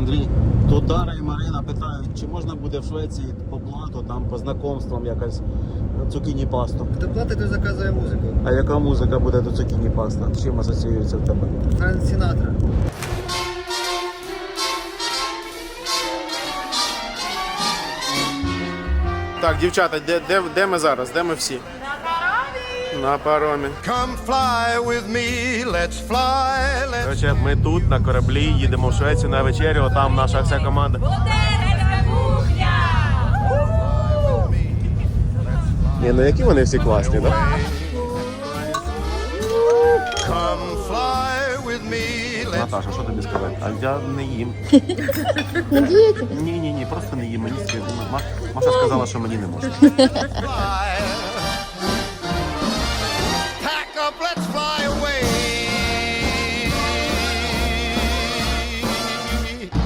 Андрій, тут Дара і Марина питають, чи можна буде в Швеції по блату, там по знакомствам якась цукіні пасту. Хто платить, той заказує музику. А яка музика буде до цукіні паста? З чим асоціюється в тебе? Сінатра. Так, дівчата, де, де, де ми зараз? Де ми всі? На паромі. Come fly with me, let's fly, let's Короче, ми тут на кораблі їдемо в Швецію на вечерю. Там наша вся команда. Кухня! Ні, ну які вони всі класні, так? come fly with me, let's Наташа, що тобі сказати? А я не їм. Ні, ні, ні, просто не їм. Мені. Маша сказала, що мені не можна.